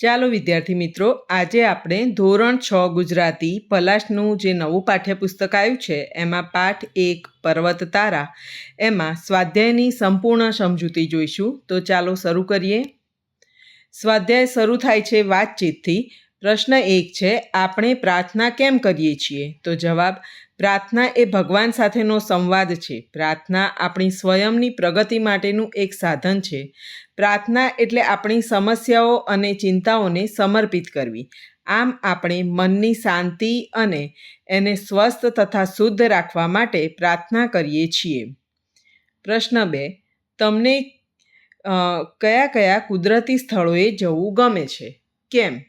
ચાલો વિદ્યાર્થી મિત્રો, આજે આપણે ધોરણ છ ગુજરાતી પલાશનું જે નવું પાઠ્યપુસ્તક આવ્યું છે, એમાં પાઠ એક, પર્વત તારા, એમાં સ્વાધ્યાયની સંપૂર્ણ સમજૂતી જોઈશું. તો ચાલો શરૂ કરીએ. સ્વાધ્યાય શરૂ થાય છે વાતચીતથી. પ્રશ્ન એક છે, આપણે પ્રાર્થના કેમ કરીએ છીએ? તો જવાબ, પ્રાર્થના એ ભગવાન સાથેનો સંવાદ છે. પ્રાર્થના આપણી સ્વયંની પ્રગતિ માટેનું એક સાધન છે. પ્રાર્થના એટલે આપણી સમસ્યાઓ અને ચિંતાઓને સમર્પિત કરવી. આમ આપણે મનની શાંતિ અને એને સ્વસ્થ તથા શુદ્ધ રાખવા માટે પ્રાર્થના કરીએ છીએ. પ્રશ્ન બે, તમને કયા કયા કુદરતી સ્થળોએ જવું ગમે છે? કેમ?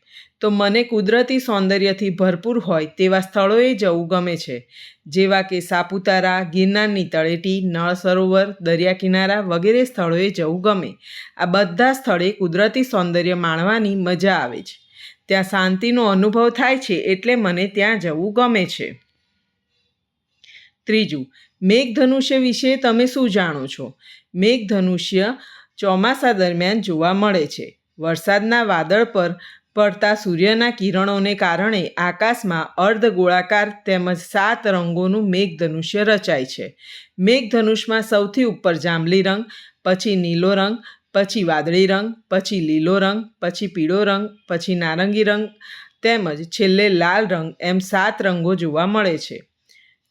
તો મને કુદરતી સૌંદર્યથી ભરપૂર હોય તેવા સ્થળોએ જવું ગમે છે. જેવા કે સાપુતારા, ગિરનારની તળેટી, નળ સરોવર, દરિયા કિનારા વગેરે સ્થળોએ જવું ગમે. આ બધા સ્થળે કુદરતી સૌંદર્ય માણવાની મજા આવે છે. ત્યાં શાંતિનો અનુભવ થાય છે એટલે મને ત્યાં જવું ગમે છે. ત્રીજું, મેઘધનુષ્ય વિશે તમે શું જાણો છો? મેઘધનુષ્ય ચોમાસા દરમિયાન જોવા મળે છે. વરસાદના વાદળ પર પડતા સૂર્યના કિરણોને કારણે આકાશમાં અર્ધ ગોળાકાર તેમજ સાત રંગોનું મેઘધનુષ્ય રચાય છે. મેઘધનુષમાં સૌથી ઉપર જાંબલી રંગ, પછી નીલો રંગ, પછી વાદળી રંગ, પછી લીલો રંગ, પછી પીળો રંગ, પછી નારંગી રંગ તેમજ છેલ્લે લાલ રંગ એમ સાત રંગો જોવા મળે છે.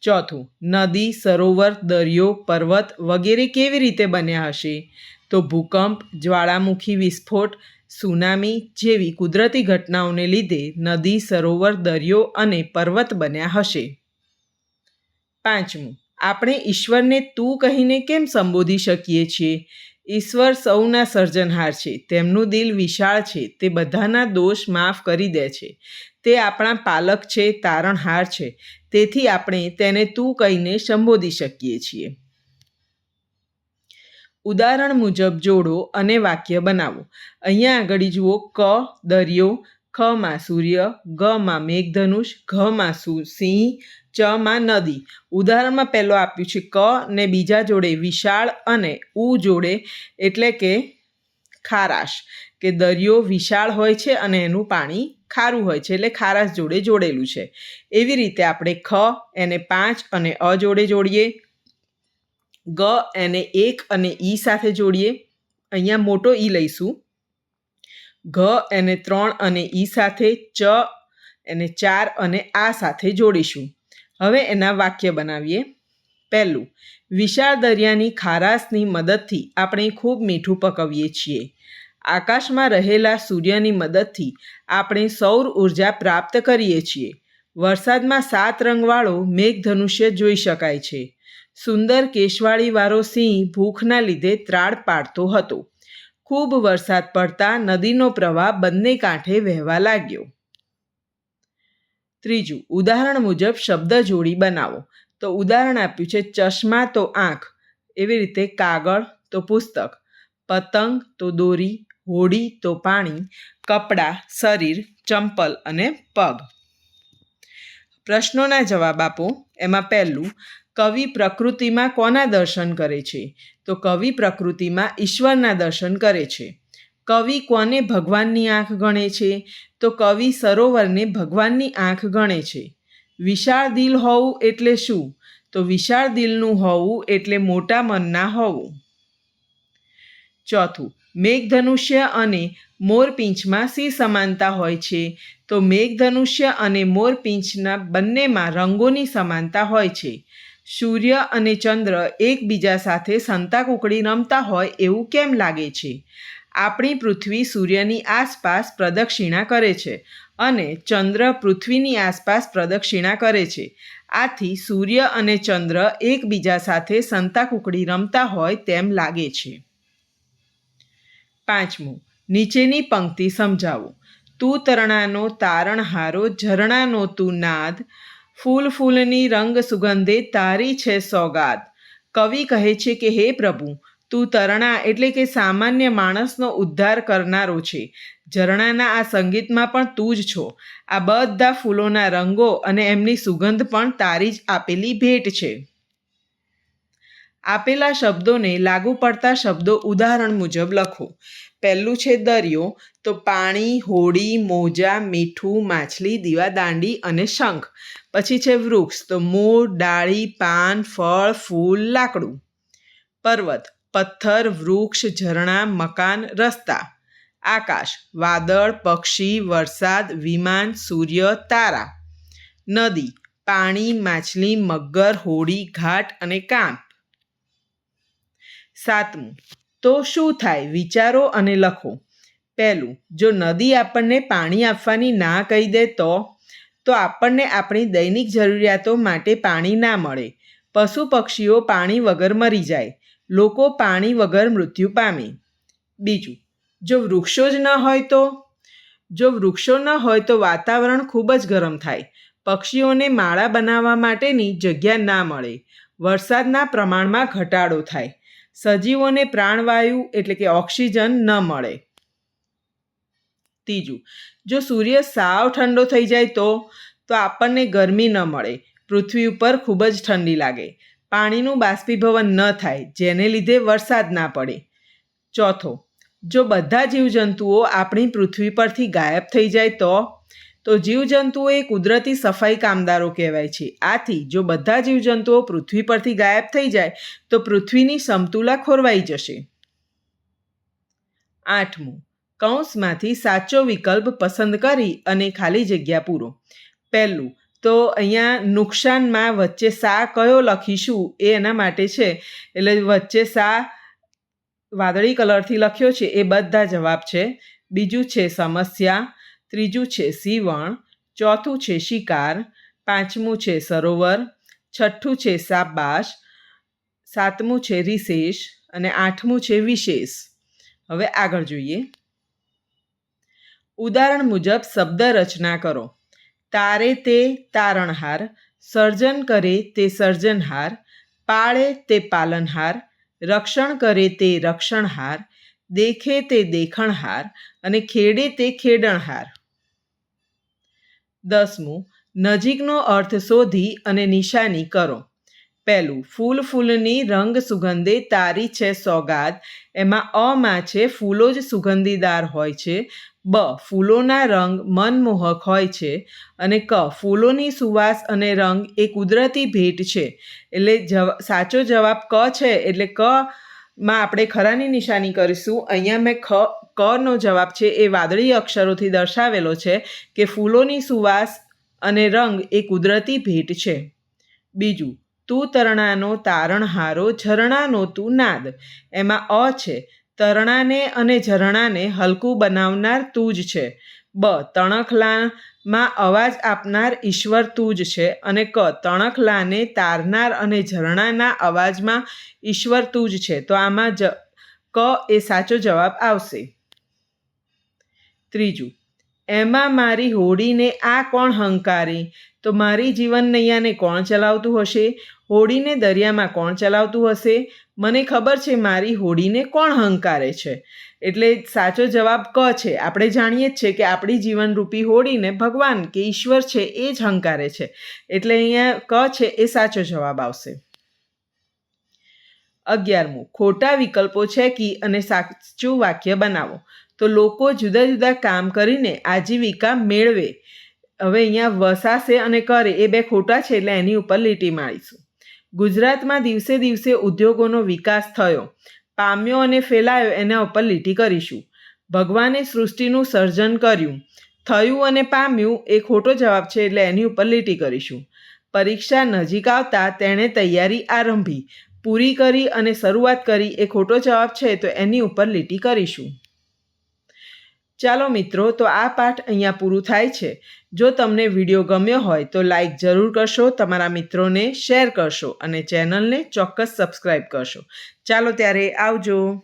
ચોથું, નદી, સરોવર, દરિયો, પર્વત વગેરે કેવી રીતે બન્યા હશે? તો ભૂકંપ, જ્વાળામુખી વિસ્ફોટ સુનામી જેવી કુદરતી ઘટનાઓને લીધે નદી, સરોવર, દરિયો અને પર્વત બન્યા હશે. પાંચમું, આપણે ઈશ્વરને તું કહીને કેમ સંબોધી શકીએ છીએ? ઈશ્વર સૌના સર્જનહાર છે, તેમનું દિલ વિશાળ છે, તે બધાના દોષ માફ કરી દે છે. તે આપણા પાલક છે, તારણહાર છે, તેથી આપણે તેને તું કહીને સંબોધી શકીએ છીએ. ઉદાહરણ મુજબ જોડો અને વાક્ય બનાવો. અહીંયા આગળ જુઓ, ક, દરિયો, ખ માં સૂર્ય, ગ માં મેઘધનુષ, ઘ માં સુ- સિંહ, ચ માં નદી. ઉદાહરણમાં પહેલો આપ્યું છે ક ને બીજા જોડે વિશાળ અને ઉ જોડે એટલે કે ખારાશ. કે દરિયો વિશાળ હોય છે અને એનું પાણી ખારું હોય છે એટલે ખારાશ જોડે જોડેલું છે. એવી રીતે આપણે ખ, એને પાંચ અને અ જોડે જોડીએ. ગ એને એક અને ઈ સાથે જોડીએ. અહીંયા મોટો ઈ લઈશું. ઘ એને ત્રણ અને ઈ સાથે ચ એને ચાર અને આ સાથે જોડીશું. હવે એના વાક્ય બનાવીએ. પહેલું, વિશાળ દરિયાની ખારાશની મદદથી આપણે ખૂબ મીઠું પકવીએ છીએ. આકાશમાં રહેલા સૂર્યની મદદથી આપણે સૌર ઊર્જા પ્રાપ્ત કરીએ છીએ. વરસાદમાં સાત રંગવાળો મેઘધનુષ્ય જોઈ શકાય છે. સુંદર કેશવાળીવાળો સિંહ ભૂખના લીધે ત્રાળ પાડતો હતો. ખૂબ વરસાદ પડતા નદીનો પ્રવાહ બંને કાંઠે વહેવા લાગ્યો. ત્રીજું, ઉદાહરણ મુજબ શબ્દ જોડી બનાવો. તો ઉદાહરણ આપ્યું છે, ચશ્મા તો આંખ. એવી રીતે કાગળ તો પુસ્તક. પતંગ તો દોરી, હોડી તો પાણી, કપડાં, શરીર, ચંપલ અને પગ. પ્રશ્નોના જવાબ આપો. એમાં પહેલું કવિ પ્રકૃતિમાં કોના દર્શન કરે છે? તો કવિ પ્રકૃતિમાં ઈશ્વરના દર્શન કરે છે. કવિ કોને ભગવાનની આંખ ગણે છે? તો કવિ સરોવરને ભગવાનની આંખ ગણે છે. વિશાળ દિલ હોવું એટલે શું? તો વિશાળ દિલનું હોવું એટલે મોટા મનના હોવું. ચોથું, મેઘધનુષ્ય અને મોરપીંછમાં સી સમાનતા હોય છે? તો મેઘધનુષ્ય અને મોરપીંછના બંનેમાં રંગોની સમાનતા હોય છે. સૂર્ય અને ચંદ્ર એકબીજા સાથે સંતાકુકડી રમતા હોય એવું કેમ લાગે છે? આપણી પૃથ્વી સૂર્યની આસપાસ પ્રદક્ષિણા કરે છે અને ચંદ્ર પૃથ્વીની આસપાસ પ્રદક્ષિણા કરે છે. આથી સૂર્ય અને ચંદ્ર એકબીજા સાથે સંતાકુકડી રમતા હોય તેમ લાગે છે. પાંચમું, નીચેની પંક્તિ સમજાવો. તું તરણાનો તારણહારો, ઝરણાનો તું નાદ ફૂલ ફૂલની રંગ સુગંધે તારી છે સોગાદ કવિ કહે છે કે, હે પ્રભુ, તું તરણા એટલે કે સામાન્ય માણસનો ઉદ્ધાર કરનારો છે. ઝરણાના આ સંગીતમાં પણ તું જ છો. આ બધા ફૂલોના રંગો અને એમની સુગંધ પણ તારી જ આપેલી ભેટ છે. આપેલા શબ્દોને લાગુ પડતા શબ્દો ઉદાહરણ મુજબ લખો. પહેલું છે દરિયો, તો પાણી, હોડી, મોજા, મીઠું, માછલી દીવા દાંડી અને શંખ. પછી છે વૃક્ષ, તો મૂળ, ડાળી, પાન, ફળ, ફૂલ, લાકડું. પર્વત, પથ્થર, વૃક્ષ, ઝરણા, મકાન, રસ્તા. આકાશ, વાદળ, પક્ષી, વરસાદ, વિમાન, સૂર્ય, તારા. નદી, પાણી, માછલી, મગર, હોડી, ઘાટ અને કાંપ. સાતમું તો શું થાય? વિચારો અને લખો. પહેલું, જો નદી આપણને પાણી આપવાની ના કહી દે તો? તો આપણને આપણી દૈનિક જરૂરિયાતો માટે પાણી ના મળે. પશુ પક્ષીઓ પાણી વગર મરી જાય. લોકો પાણી વગર મૃત્યુ પામે. બીજું, જો વૃક્ષો જ ન હોય તો? જો વૃક્ષો ન હોય તો વાતાવરણ ખૂબ જ ગરમ થાય. પક્ષીઓને માળા બનાવવા માટેની જગ્યા ના મળે. વરસાદના પ્રમાણમાં ઘટાડો થાય. સજીવોને પ્રાણવાયુ એટલે કે ઓક્સિજન ન મળે. ત્રીજું, જો સૂર્ય સાવ ઠંડો થઈ જાય તો તો આપણને ગરમી ન મળે. પૃથ્વી ઉપર ખૂબ જ ઠંડી લાગે. પાણીનું બાષ્પીભવન ન થાય, જેને લીધે વરસાદ ના પડે. ચોથો, જો બધા જીવજંતુઓ આપણી પૃથ્વી પરથી ગાયબ થઈ જાય તો તો જીવજંતુઓ એ કુદરતી સફાઈ કામદારો કહેવાય છે. આથી જો બધા જીવજંતુઓ પૃથ્વી પરથી ગાયબ થઈ જાય, તો પૃથ્વીની સમતુલા ખોરવાઈ જશે. આઠમું, કૌંસમાંથી સાચો વિકલ્પ પસંદ કરી અને ખાલી જગ્યા પૂરો. પહેલું, તો અહીંયા નુકસાનમાં વચ્ચે સા કયો લખીશું એ એના માટે છે. એટલે વચ્ચે સા વાદળી કલરથી લખ્યો છે, એ બધા જવાબ છે. બીજું છે સમસ્યા. ત્રીજું છે સીવણ, ચોથું છે શિકાર, પાંચમું છે સરોવર, છઠ્ઠું છે સાબાશ સાતમું છે રિશેષ અને આઠમું છે વિશેષ. હવે આગળ જોઈએ. ઉદાહરણ મુજબ શબ્દ રચના કરો. તારે તે તારણહાર, સર્જન કરે તે સર્જનહાર, પાળે તે પાલનહાર, રક્ષણ કરે તે રક્ષણહાર, દેખે તે દેખણહાર અને ખેડે તે ખેડણહાર. દસમું, નજીકનો અર્થ શોધી અને નિશાની કરો. પહેલું, ફૂલ ફૂલની રંગ સુગંધે તારી છે સોગાદ. એમાં અમાં છે, ફૂલો જ સુગંધીદાર હોય છે. બ, ફૂલોના રંગ મનમોહક હોય છે. અને ક, ફૂલોની સુવાસ અને રંગ એ કુદરતી ભેટ છે. એટલે સાચો જવાબ ક છે, એટલે ક માં આપણે ખરાની નિશાની કરીશું. અહીંયા મેં ખ, કનો જવાબ છે એ વાદળી અક્ષરોથી દર્શાવેલો છે કે ફૂલોની સુવાસ અને રંગ એ કુદરતી ભેટ છે. બીજું, તું તરણાનો તારણહારો ઝરણાનો તું નાદ. એમાં અ છે, તરણાને અને ઝરણાને હલકું બનાવનાર તું જ છે. બ તણખલામાં અવાજ આપનાર ઈશ્વર તું જ છે અને ક, તણખલાને તારનાર અને ઝરણાના અવાજમાં ઈશ્વર તું જ છે. તો આમાં જ ક એ સાચો જવાબ આવશે. ત્રીજું, એમાં મારી હોડીને આ કોણ હંકારી? તો મારી જીવન નૈયાને કોણ ચલાવતું હશે? હોડીને દરિયામાં કોણ ચલાવતું હશે? મને ખબર છે મારી હોડીને કોણ હંકારે છે. એટલે સાચો જવાબ ક છે. આપણે જાણીએ જ છે કે આપણી જીવનરૂપી હોડીને ભગવાન કે ઈશ્વર છે એ જ હંકારે છે. એટલે અહીંયા ક છે એ સાચો જવાબ આવશે. અગિયારમું, ખોટા વિકલ્પો છેકી અને સાચું વાક્ય બનાવો. તો લોકો જુદા જુદા કામ કરીને આજીવિકા મેળવે. હવે અહીંયા વસાશે અને કરે એ બે ખોટા છે એટલે એની ઉપર લીટી મારીશું. ગુજરાતમાં દિવસે દિવસે ઉદ્યોગોનો વિકાસ થયો. પામ્યો અને ફેલાયો એના ઉપર લીટી કરીશું. ભગવાને સૃષ્ટિનું સર્જન કર્યું. થયું અને પામ્યું એ ખોટો જવાબ છે એટલે એની ઉપર લીટી કરીશું. પરીક્ષા નજીક આવતા તેણે તૈયારી આરંભી. પૂરી કરી અને શરૂઆત કરી એ ખોટો જવાબ છે તો એની ઉપર લીટી કરીશું. ચાલો મિત્રો, તો આ પાઠ અહીંયા પૂરું થાય છે. જો તમને વીડિયો ગમ્યો હોય, તો લાઈક જરૂર કરશો, તમારા મિત્રોને શેર કરશો અને ચેનલને ચોક્કસ સબસ્ક્રાઈબ કરશો. ચાલો ત્યારે આવજો.